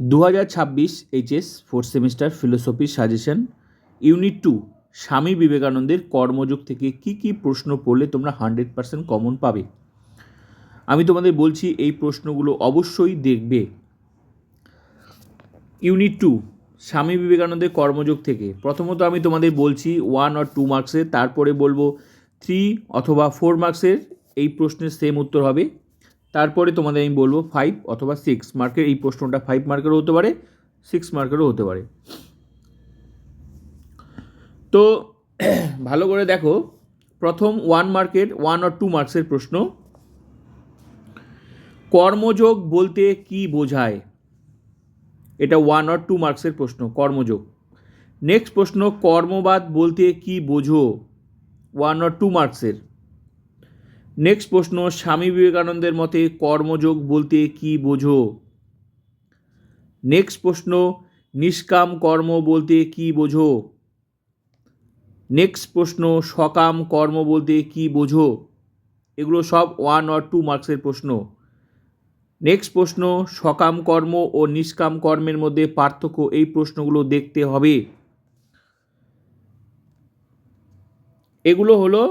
দু হাজার ছাব্বিশ HS fourth semester philosophy suggestion unit two Swami বিবেকানন্দের কর্মযোগ থেকে কি কি প্রশ্ন পড়লে তোমরা হান্ড্রেড পার্সেন্ট কমন পাবে? আমি তোমাদের বলছি, এই প্রশ্নগুলো অবশ্যই দেখবে। ইউনিট টু স্বামী বিবেকানন্দের কর্মযোগ থেকে। প্রথমত আমি তোমাদের বলছি ওয়ান আর টু মার্কসের তারপরে বলব থ্রি অথবা ফোর মার্কসের এই প্রশ্নের সেম উত্তর হবে। তারপরে তোমাদের আমি বলব ফাইভ অথবা সিক্স মার্কের এই প্রশ্নটা ফাইভ মার্কেরও হতে পারে সিক্স মার্কেরও হতে পারে। তো ভালো করে দেখো, প্রথম ওয়ান মার্কের ওয়ান আর টু মার্কসের প্রশ্ন। কর্মযোগ বলতে কি বোঝায়? এটা ওয়ান আর টু মার্কসের প্রশ্ন, কর্মযোগ। নেক্সট প্রশ্ন, কর্মবাদ বলতে কি বোঝো? ওয়ান আর টু মার্কসের নেক্সট প্রশ্ন, স্বামী বিবেকানন্দের মতে কর্মযোগ বলতে কি বোঝো? নেক্সট প্রশ্ন, নিষ্কাম কর্ম বলতে কি বোঝো? নেক্সট প্রশ্ন, সকাম কর্ম বলতে কি বোঝো? এগুলো সব ওয়ান আর টু মার্কসের প্রশ্ন। নেক্সট প্রশ্ন, সকাম কর্ম ও নিষ্কাম কর্মের মধ্যে পার্থক্য এই প্রশ্নগুলো দেখতে হবে। এগুলো হলো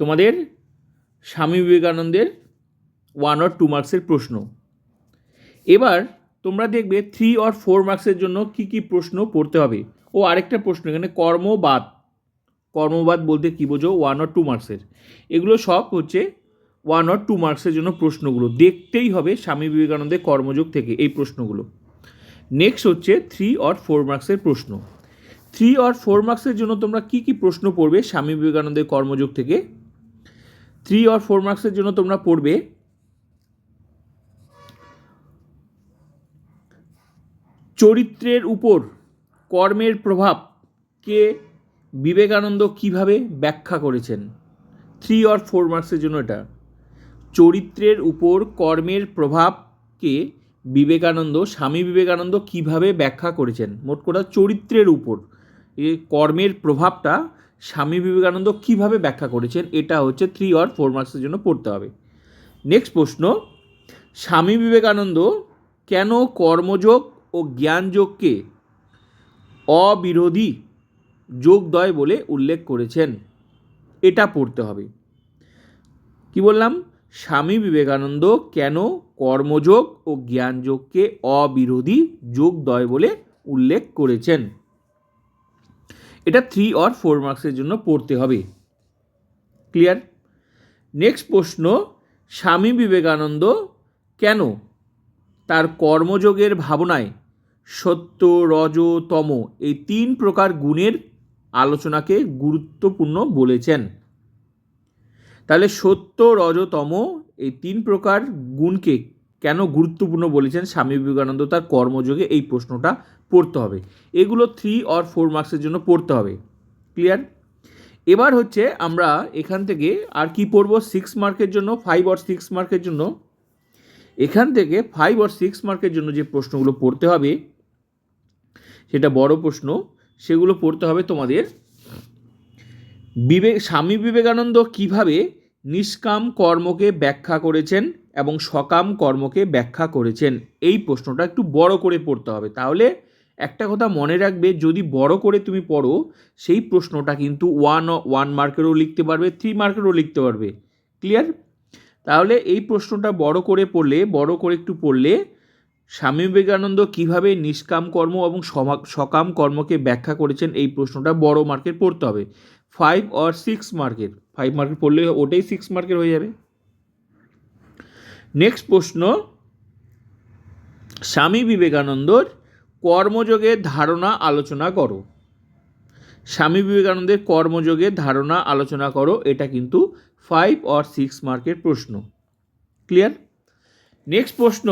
তোমাদের স্বামী বিবেকানন্দের ওয়ান আর টু মার্কসের প্রশ্ন। এবার তোমরা দেখবে থ্রি অর ফোর মার্কসের জন্য কি কি প্রশ্ন পড়তে হবে। ও আরেকটা প্রশ্ন, এখানে কর্মবাদ। কর্মবাদ বলতে কী বোঝো? ওয়ান আর টু মার্কসের এগুলো সব হচ্ছে ওয়ান আর টু মার্কসের জন্য প্রশ্নগুলো। দেখতেই হবে স্বামী বিবেকানন্দের কর্মযোগ থেকে এই প্রশ্নগুলো। নেক্সট হচ্ছে থ্রি অর ফোর মার্কসের প্রশ্ন। থ্রি অর ফোর মার্কসের জন্য তোমরা কি কি প্রশ্ন পড়বে স্বামী বিবেকানন্দের কর্মযোগ থেকে? থ্রি আর ফোর মার্কসের জন্য তোমরা পড়বে। চরিত্রের উপর কর্মের প্রভাবকে বিবেকানন্দ কীভাবে ব্যাখ্যা করেছেন? থ্রি আর ফোর মার্কসের জন্য এটা। চরিত্রের উপর কর্মের প্রভাবকে বিবেকানন্দ, স্বামী বিবেকানন্দ কীভাবে ব্যাখ্যা করেছেন? মোট কথা চরিত্রের উপর। এ কর্মের প্রভাবটা স্বামী বিবেকানন্দ কীভাবে ব্যাখ্যা করেছেন? এটা হচ্ছে থ্রি আর ফোর মার্কসের জন্য পড়তে হবে। নেক্সট প্রশ্ন, স্বামী বিবেকানন্দ কেন কর্মযোগ ও জ্ঞানযোগকে অবিরোধী যোগদয় বলে উল্লেখ করেছেন? এটা পড়তে হবে। কি বললাম? স্বামী বিবেকানন্দ কেন কর্মযোগ ও জ্ঞানযোগকে অবিরোধী যোগদয় বলে উল্লেখ করেছেন? এটা থ্রি অর ফোর মার্কসের জন্য পড়তে হবে। ক্লিয়ার নেক্সট প্রশ্ন, স্বামী বিবেকানন্দ কেন তার কর্মযোগের ভাবনায় সত্য, রজ, তম এই তিন প্রকার গুণের আলোচনাকে গুরুত্বপূর্ণ বলেছেন। তাহলে সত্য রজতম এই তিন প্রকার গুণকে গুরুত্বপূর্ণ বলেছেন স্বামী বিবেকানন্দ? তার কর্মযোগে এই প্রশ্নটা পড়তে হবে। এগুলো থ্রি অর ফোর মার্কসের জন্য পড়তে হবে। ক্লিয়ার এবার হচ্ছে আমরা এখান থেকে আর কি পড়ব? সিক্স মার্কের জন্য ফাইভ অর সিক্স মার্কের জন্য? এখান থেকে ফাইভ অর সিক্স মার্কের জন্য যে প্রশ্নগুলো পড়তে হবে, সেটা বড় প্রশ্ন। সেগুলো পড়তে হবে তোমাদের বিবেক, স্বামী বিবেকানন্দ কীভাবে নিষ্কাম কর্মকে ব্যাখ্যা করেছেন? এবং সকাম কর্মকে ব্যাখ্যা করেছেন। এই প্রশ্নটা একটু বড় করে পড়তে হবে। তাহলে একটা কথা মনে রাখবে, যদি বড় করে তুমি পড়ো, সেই প্রশ্নটা কিন্তু ওয়ান ওয়ান মার্কেরও লিখতে পারবে থ্রি মার্কেরও লিখতে পারবে। ক্লিয়ার তাহলে এই প্রশ্নটা বড় করে পড়লে, বড় করে একটু পড়লে, স্বামী বিবেকানন্দ কীভাবে নিষ্কাম কর্ম এবং সকাম কর্মকে ব্যাখ্যা করেছেন, এই প্রশ্নটা বড় মার্কের পড়তে হবে। ফাইভ অর সিক্স মার্কের ফাইভ মার্কের পড়লে ওটাই সিক্স মার্কের হয়ে যাবে। নেক্সট প্রশ্ন, স্বামী বিবেকানন্দর কর্মযোগের ধারণা আলোচনা করো। স্বামী বিবেকানন্দের কর্মযোগের ধারণা আলোচনা করো, এটা কিন্তু ফাইভ অর সিক্স মার্কের প্রশ্ন। ক্লিয়ার নেক্সট প্রশ্ন,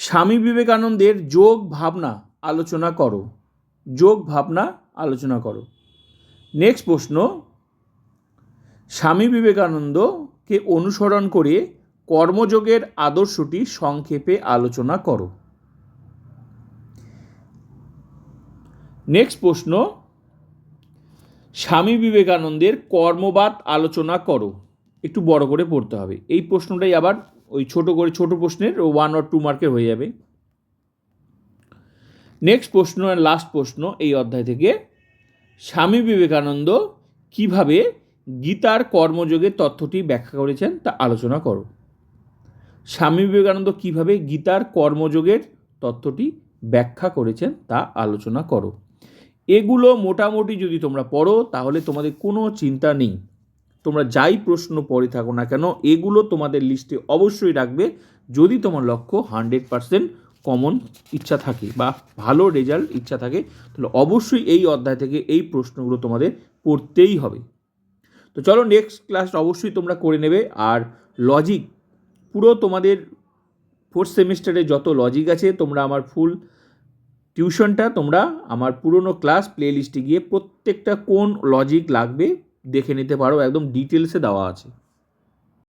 স্বামী বিবেকানন্দের যোগ ভাবনা আলোচনা করো। যোগ ভাবনা আলোচনা করো। নেক্সট প্রশ্ন স্বামী বিবেকানন্দকে অনুসরণ করে কর্মযোগের আদর্শটি সংক্ষেপে আলোচনা করো। নেক্সট প্রশ্ন, স্বামী বিবেকানন্দের কর্মবাদ আলোচনা করো। একটু বড় করে পড়তে হবে। এই প্রশ্নটাই আবার ওই ছোট করে ছোট প্রশ্নের ওয়ান অর টু মার্কের হয়ে যাবে। নেক্সট প্রশ্ন আর লাস্ট প্রশ্ন এই অধ্যায় থেকে, স্বামী বিবেকানন্দ কীভাবে গীতার কর্মযোগের তথ্যটি ব্যাখ্যা করেছেন, তা আলোচনা করো। স্বামী বিবেকানন্দ কীভাবে গীতার কর্মযোগের তথ্যটি ব্যাখ্যা করেছেন, তা আলোচনা করো। এগুলো মোটামুটি যদি তোমরা পড়ো, তাহলে তোমাদের কোনো চিন্তা নেই। তোমরা যাই প্রশ্ন পড়ে থাকো না কেন, এগুলো তোমাদের লিস্টে অবশ্যই রাখবে। যদি তোমার লক্ষ্য হান্ড্রেড পারসেন্ট কমন ইচ্ছা থাকে বা ভালো রেজাল্ট ইচ্ছা থাকে, তাহলে অবশ্যই এই অধ্যায় থেকে এই প্রশ্নগুলো তোমাদের পড়তেই হবে। তো চলো নেক্সট ক্লাস অবশ্যই তোমরা করে নেবে। আর লজিক পুরো তোমাদের ফোর্থ সেমিস্টারে যত লজিক আছে, তোমরা আমার ফুল টিউশনটা তোমরা আমার পুরনো ক্লাস প্লে লিস্টে গিয়ে প্রত্যেকটা কোন লজিক লাগবে দেখে নিতে পারো। একদম ডিটেলসে দেওয়া আছে।